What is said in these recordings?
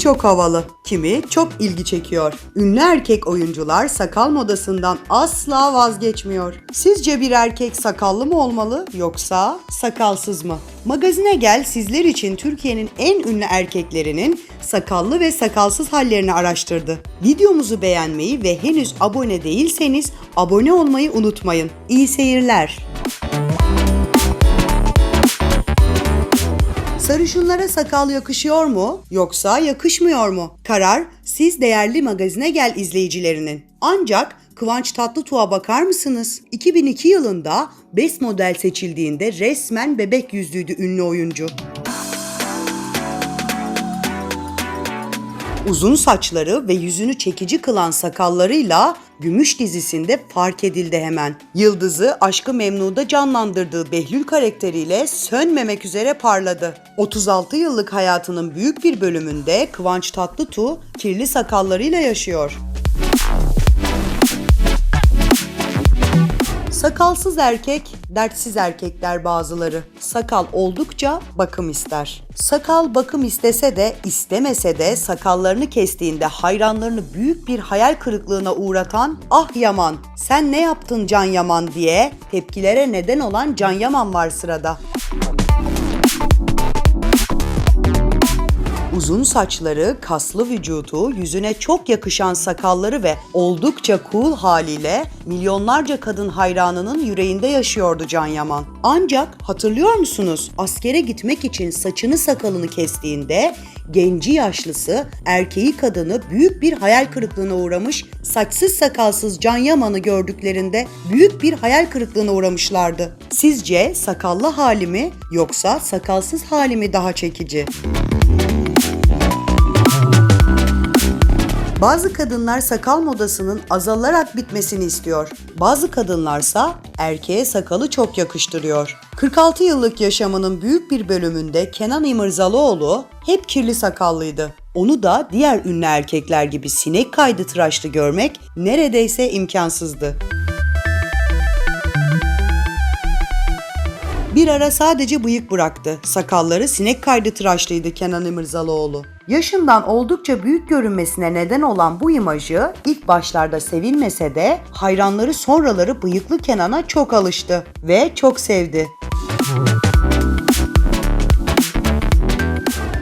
çok havalı, kimi çok ilgi çekiyor. Ünlü erkek oyuncular sakal modasından asla vazgeçmiyor. Sizce bir erkek sakallı mı olmalı yoksa sakalsız mı? Magazine Gel sizler için Türkiye'nin en ünlü erkeklerinin sakallı ve sakalsız hallerini araştırdı. Videomuzu beğenmeyi ve henüz abone değilseniz abone olmayı unutmayın. İyi seyirler. Sarışınlara sakal yakışıyor mu yoksa yakışmıyor mu? Karar siz değerli magazine gel izleyicilerinin. Ancak Kıvanç Tatlıtuğ'a bakar mısınız? 2002 yılında Best Model seçildiğinde resmen bebek yüzlüydü ünlü oyuncu. Uzun saçları ve yüzünü çekici kılan sakallarıyla Gümüş dizisinde fark edildi hemen. Yıldız'ı Aşkı Memnu'da canlandırdığı Behlül karakteriyle sönmemek üzere parladı. 36 yıllık hayatının büyük bir bölümünde Kıvanç Tatlıtuğ kirli sakallarıyla yaşıyor. Sakalsız erkek, dertsiz erkekler bazıları. Sakal oldukça bakım ister. Sakal bakım istese de istemese de sakallarını kestiğinde hayranlarını büyük bir hayal kırıklığına uğratan ah Yaman sen ne yaptın Can Yaman diye tepkilere neden olan Can Yaman var sırada. Uzun saçları, kaslı vücudu, yüzüne çok yakışan sakalları ve oldukça cool haliyle milyonlarca kadın hayranının yüreğinde yaşıyordu Can Yaman. Ancak hatırlıyor musunuz? Askere gitmek için saçını sakalını kestiğinde genci yaşlısı, erkeği kadını büyük bir hayal kırıklığına uğramış, saçsız sakalsız Can Yaman'ı gördüklerinde büyük bir hayal kırıklığına uğramışlardı. Sizce sakallı hali mi yoksa sakalsız hali mi daha çekici? Bazı kadınlar sakal modasının azalarak bitmesini istiyor. Bazı kadınlarsa erkeğe sakalı çok yakıştırıyor. 46 yıllık yaşamının büyük bir bölümünde Kenan İmirzalıoğlu hep kirli sakallıydı. Onu da diğer ünlü erkekler gibi sinek kaydı tıraşlı görmek neredeyse imkansızdı. Bir ara sadece bıyık bıraktı. Sakalları sinek kaydı tıraşlıydı Kenan İmirzalıoğlu. Yaşından oldukça büyük görünmesine neden olan bu imajı ilk başlarda sevilmese de hayranları sonraları bıyıklı Kenan'a çok alıştı ve çok sevdi.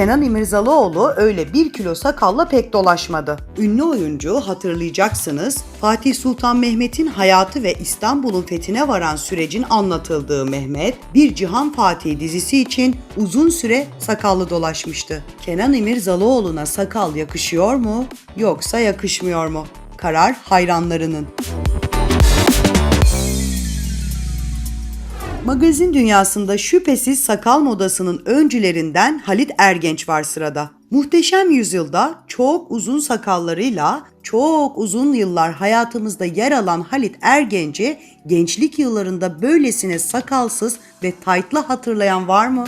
Kenan İmirzalıoğlu öyle bir kilo sakalla pek dolaşmadı. Ünlü oyuncu hatırlayacaksınız Fatih Sultan Mehmet'in hayatı ve İstanbul'un fethine varan sürecin anlatıldığı Mehmet, Bir Cihan Fatih dizisi için uzun süre sakallı dolaşmıştı. Kenan İmirzalıoğlu'na sakal yakışıyor mu yoksa yakışmıyor mu? Karar hayranlarının. Magazin dünyasında şüphesiz sakal modasının öncülerinden Halit Ergenç var sırada. Muhteşem Yüzyılda çok uzun sakallarıyla çok uzun yıllar hayatımızda yer alan Halit Ergenç'i gençlik yıllarında böylesine sakalsız ve taytlı hatırlayan var mı?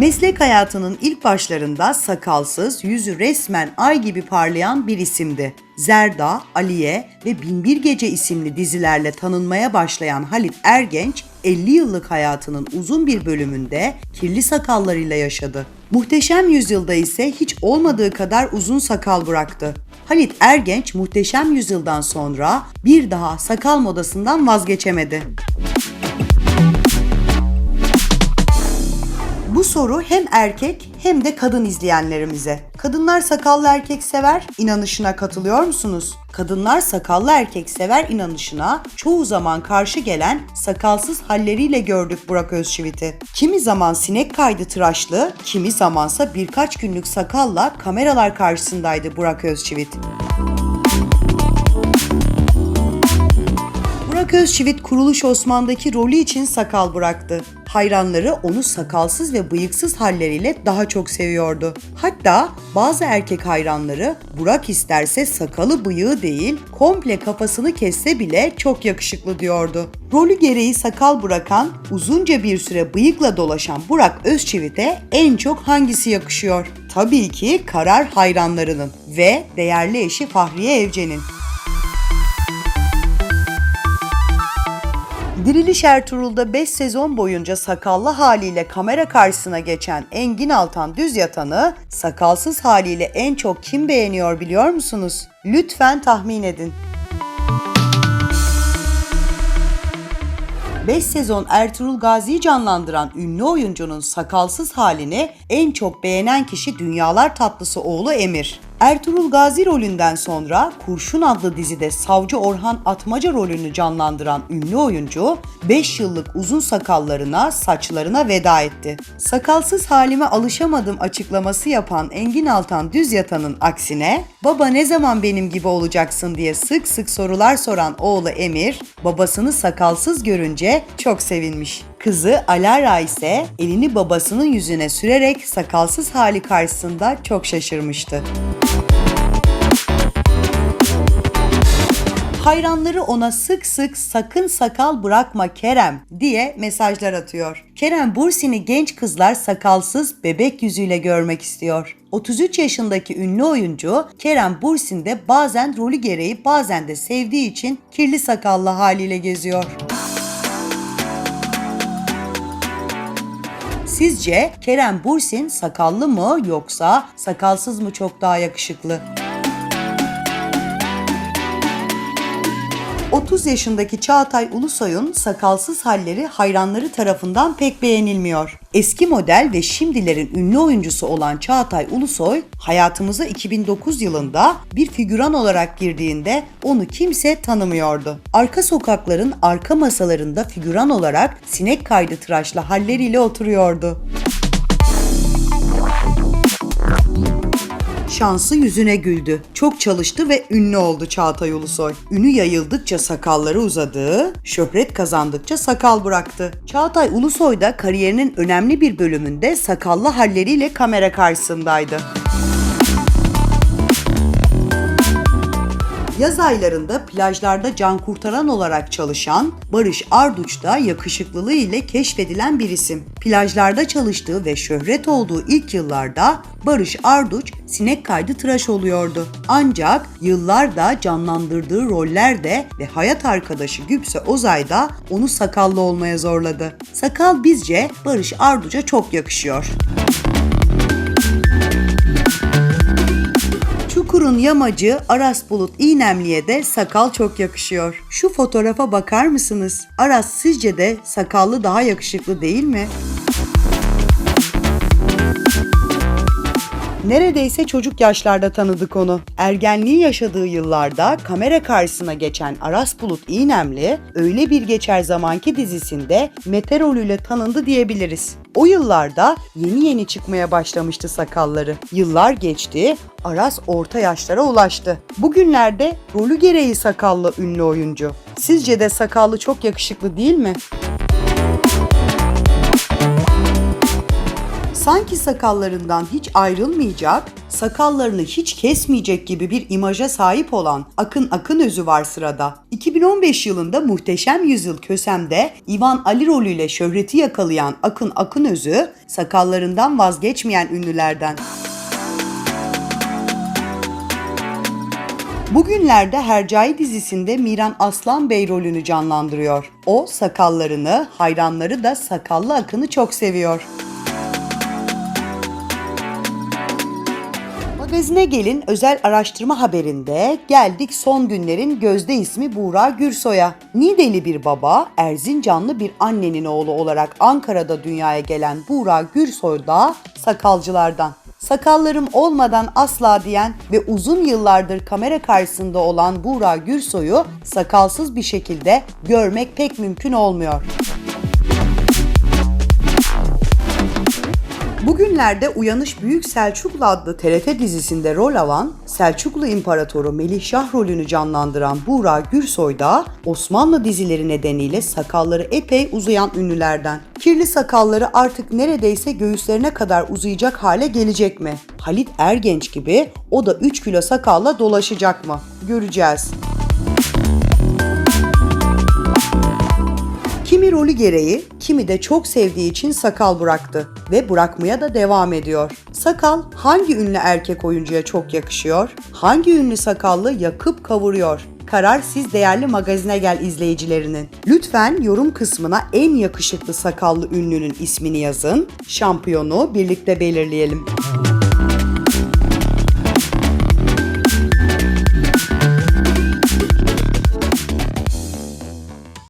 Meslek hayatının ilk başlarında sakalsız, yüzü resmen ay gibi parlayan bir isimdi. Zerda, Aliye ve Binbir Gece isimli dizilerle tanınmaya başlayan Halit Ergenç, 50 yıllık hayatının uzun bir bölümünde kirli sakallarıyla yaşadı. Muhteşem Yüzyılda ise hiç olmadığı kadar uzun sakal bıraktı. Halit Ergenç Muhteşem Yüzyıldan sonra bir daha sakal modasından vazgeçemedi. Bu soru hem erkek hem de kadın izleyenlerimize. Kadınlar sakallı erkek sever inanışına katılıyor musunuz? Kadınlar sakallı erkek sever inanışına çoğu zaman karşı gelen sakalsız halleriyle gördük Burak Özçivit'i. Kimi zaman sinek kaydı tıraşlı, kimi zamansa birkaç günlük sakalla kameralar karşısındaydı Burak Özçivit. Burak Özçivit Kuruluş Osman'daki rolü için sakal bıraktı. Hayranları onu sakalsız ve bıyıksız halleriyle daha çok seviyordu. Hatta bazı erkek hayranları Burak isterse sakalı bıyığı değil komple kafasını kesse bile çok yakışıklı diyordu. Rolü gereği sakal bırakan, uzunca bir süre bıyıkla dolaşan Burak Özçivit'e en çok hangisi yakışıyor? Tabii ki karar hayranlarının ve değerli eşi Fahriye Evcen'in. Diriliş Ertuğrul'da 5 sezon boyunca sakallı haliyle kamera karşısına geçen Engin Altan Düz Yatan'ı sakalsız haliyle en çok kim beğeniyor biliyor musunuz? Lütfen tahmin edin. 5 sezon Ertuğrul Gazi'yi canlandıran ünlü oyuncunun sakalsız halini en çok beğenen kişi Dünyalar Tatlısı oğlu Emir. Ertuğrul Gazi rolünden sonra Kurşun adlı dizide Savcı Orhan Atmaca rolünü canlandıran ünlü oyuncu 5 yıllık uzun sakallarına, saçlarına veda etti. Sakalsız halime alışamadım açıklaması yapan Engin Altan Düz Yatan'ın aksine baba ne zaman benim gibi olacaksın diye sık sık sorular soran oğlu Emir babasını sakalsız görünce çok sevinmiş. Kızı Alara ise elini babasının yüzüne sürerek sakalsız hali karşısında çok şaşırmıştı. Hayranları ona sık sık sakın sakal bırakma Kerem diye mesajlar atıyor. Kerem Bursin'i genç kızlar sakalsız bebek yüzüyle görmek istiyor. 33 yaşındaki ünlü oyuncu Kerem Bursin de bazen rolü gereği bazen de sevdiği için kirli sakallı haliyle geziyor. Sizce Kerem Bursin sakallı mı yoksa sakalsız mı çok daha yakışıklı? 30 yaşındaki Çağatay Ulusoy'un sakalsız halleri hayranları tarafından pek beğenilmiyor. Eski model ve şimdilerin ünlü oyuncusu olan Çağatay Ulusoy, hayatımıza 2009 yılında bir figüran olarak girdiğinde onu kimse tanımıyordu. Arka sokakların arka masalarında figüran olarak sinek kaydı tıraşlı halleriyle oturuyordu. Şansı yüzüne güldü. Çok çalıştı ve ünlü oldu Çağatay Ulusoy. Ünü yayıldıkça sakalları uzadı, şöhret kazandıkça sakal bıraktı. Çağatay Ulusoy da kariyerinin önemli bir bölümünde sakallı halleriyle kamera karşısındaydı. Yaz aylarında plajlarda can kurtaran olarak çalışan Barış Arduç da yakışıklılığı ile keşfedilen bir isim. Plajlarda çalıştığı ve şöhret olduğu ilk yıllarda Barış Arduç sinek kaydı tıraş oluyordu. Ancak yıllarda canlandırdığı rollerde ve hayat arkadaşı Güpse Ozay da onu sakallı olmaya zorladı. Sakal bizce Barış Arduç'a çok yakışıyor. Çukur'un yamacı Aras Bulut İynemli'ye de sakal çok yakışıyor. Şu fotoğrafa bakar mısınız? Aras sizce de sakallı daha yakışıklı değil mi? Neredeyse çocuk yaşlarda tanıdık onu. Ergenliği yaşadığı yıllarda kamera karşısına geçen Aras Bulut İynemli, Öyle Bir Geçer Zamanki dizisinde Mete rolüyle tanındı diyebiliriz. O yıllarda yeni yeni çıkmaya başlamıştı sakalları. Yıllar geçti, Aras orta yaşlara ulaştı. Bugünlerde rolü gereği sakallı ünlü oyuncu. Sizce de sakallı çok yakışıklı değil mi? Sanki sakallarından hiç ayrılmayacak, sakallarını hiç kesmeyecek gibi bir imaja sahip olan Akın Akın Özü var sırada. 2015 yılında Muhteşem Yüzyıl Kösem'de Ivan Ali rolüyle şöhreti yakalayan Akın Akın Özü, sakallarından vazgeçmeyen ünlülerden. Bugünlerde Hercai dizisinde Miran Aslan Bey rolünü canlandırıyor. O sakallarını, hayranları da sakallı Akın'ı çok seviyor. Magazine Gelin özel araştırma haberinde geldik son günlerin gözde ismi Buğra Gürsoy'a. Nideli bir baba, Erzincanlı bir annenin oğlu olarak Ankara'da dünyaya gelen Buğra Gürsoy da sakalcılardan. Sakallarım olmadan asla diyen ve uzun yıllardır kamera karşısında olan Buğra Gürsoy'u sakalsız bir şekilde görmek pek mümkün olmuyor. Bugünlerde Uyanış Büyük Selçuklu adlı TRT dizisinde rol alan Selçuklu İmparatoru Melih Şah rolünü canlandıran Buğra Gürsoy da Osmanlı dizileri nedeniyle sakalları epey uzayan ünlülerden. Kirli sakalları artık neredeyse göğüslerine kadar uzayacak hale gelecek mi? Halit Ergenç gibi o da 3 kilo sakalla dolaşacak mı? Göreceğiz. Rolü gereği, kimi de çok sevdiği için sakal bıraktı ve bırakmaya da devam ediyor. Sakal hangi ünlü erkek oyuncuya çok yakışıyor? Hangi ünlü sakallı yakıp kavuruyor? Karar siz değerli magazine gel izleyicilerinin. Lütfen yorum kısmına en yakışıklı sakallı ünlünün ismini yazın. Şampiyonu birlikte belirleyelim.